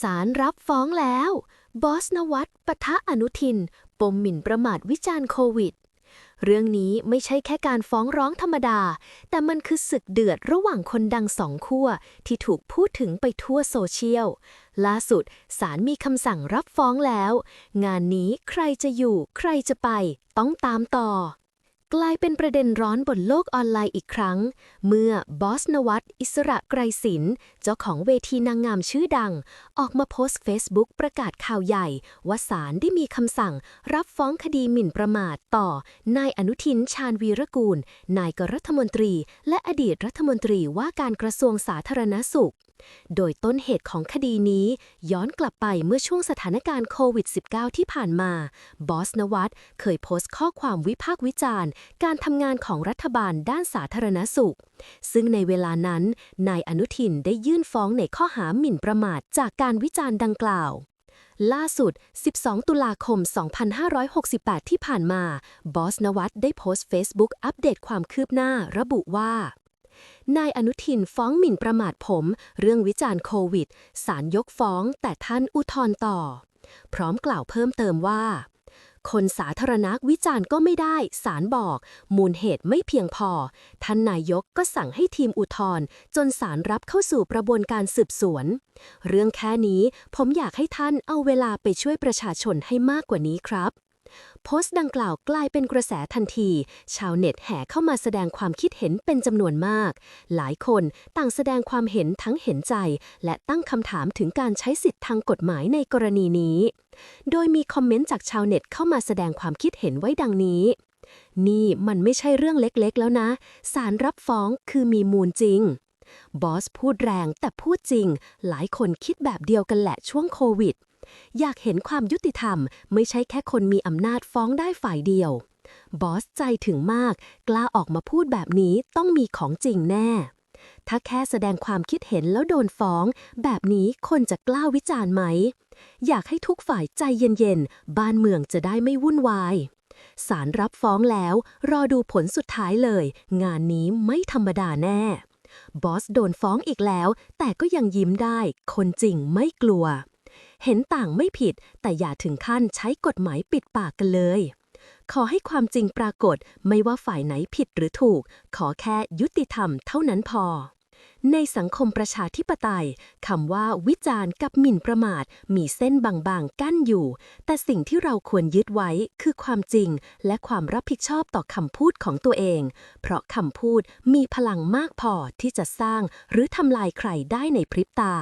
ศาลรับฟ้องแล้ว บอสนวัตปะทะอนุทิน ปมหมิ่นประมาทวิจารณ์โควิด เรื่องนี้ไม่ใช่แค่การฟ้องร้องธรรมดา แต่มันคือศึกเดือดระหว่างคนดังสองขั้วที่ถูกพูดถึงไปทั่วโซเชียล ล่าสุดศาลมีคำสั่งรับฟ้องแล้ว งานนี้ใครจะอยู่ใครจะไป ต้องตามต่อ กลายเป็นประเด็นร้อนบนโลกออนไลน์อีกครั้ง เมื่อบอสนวัตอิสระไกรศิลป์เจ้าของเวทีนางงามชื่อดัง ออกมาโพสต์เฟซบุ๊กประกาศข่าวใหญ่ ว่าศาลได้มีคำสั่ง รับฟ้องคดีหมิ่นประมาทต่อ นายอนุทินชาญวีรกูล นายกรัฐมนตรี และอดีตรัฐมนตรีว่าการกระทรวงสาธารณสุข โดยต้นเหตุของคดีนี้ย้อนกลับไปเมื่อช่วงสถานการณ์โควิด -19 ที่ผ่านมา บอสนวัตเคยโพสต์ข้อความวิพากษ์วิจารณ์ การทำงานของรัฐบาลด้านสาธารณสุข ซึ่งในเวลานั้น นายอนุทินได้ยื่นฟ้องในข้อหาหมิ่นประมาทจากการวิจารณ์ดังกล่าวล่าสุด 12 ตุลาคม 2568 ที่ผ่านมา บอสนวัตได้โพสต์เฟซบุ๊กอัปเดตความคืบหน้าระบุว่า นายอนุทินฟ้องหมิ่นประมาทผม เรื่องวิจารณ์โควิดศาลยกฟ้องแต่ท่านอุทธรณ์ต่อ พร้อมกล่าวเพิ่มเติมว่า คนสาธารณะวิจารณ์ก็ไม่ได้ศาลบอก มูลเหตุไม่เพียงพอ ท่านนายกก็สั่งให้ทีมอุทธรณ์จนศาลรับเข้าสู่กระบวนการสืบสวน เรื่องแค่นี้ผมอยากให้ท่านเอาเวลาไปช่วยประชาชนให้มากกว่านี้ครับ โพสต์ดังกล่าวกลายเป็นกระแสทันที ชาวเน็ตแห่เข้ามาแสดงความคิดเห็นเป็นจำนวนมาก หลายคนต่างแสดงความเห็นทั้งเห็นใจ และตั้งคำถามถึงการใช้สิทธิทางกฎหมายในกรณีนี้ โดยมีคอมเมนต์จากชาวเน็ตเข้ามาแสดงความคิดเห็นไว้ดังนี้ นี่มันไม่ใช่เรื่องเล็กๆ แล้วนะศาลรับฟ้องคือมีมูลจริง บอสพูดแรงแต่พูดจริง หลายคนคิดแบบเดียวกันแหละช่วงโควิด อยากเห็นความยุติธรรม ไม่ใช่แค่คนมีอำนาจฟ้องได้ฝ่ายเดียว บอสใจถึงมาก กล้าออกมาพูดแบบนี้ต้องมีของจริงแน่ ถ้าแค่แสดงความคิดเห็นแล้วโดนฟ้อง แบบนี้คนจะกล้าวิจารณ์ไหม อยากให้ทุกฝ่ายใจเย็นๆ บ้านเมืองจะได้ไม่วุ่นวายศาลรับฟ้องแล้ว รอดูผลสุดท้ายเลย งานนี้ไม่ธรรมดาแน่ บอสโดนฟ้องอีกแล้ว แต่ก็ยังยิ้มได้ คนจริงไม่กลัว เห็นต่างไม่ผิด แต่อย่าถึงขั้นใช้กฎหมายปิดปากกันเลย ขอให้ความจริงปรากฏไม่ว่าฝ่ายไหนผิดหรือถูก ขอแค่ยุติธรรมเท่านั้นพอ ในสังคมประชาธิปไตยคำว่าวิจารณ์กับหมิ่นประมาท มีเส้นบางๆกั้นอยู่ แต่สิ่งที่เราควรยึดไว้คือความจริง และความรับผิดชอบต่อคำพูดของตัวเอง เพราะคำพูดมีพลังมากพอที่จะสร้าง หรือทำลายใครได้ในพริบตา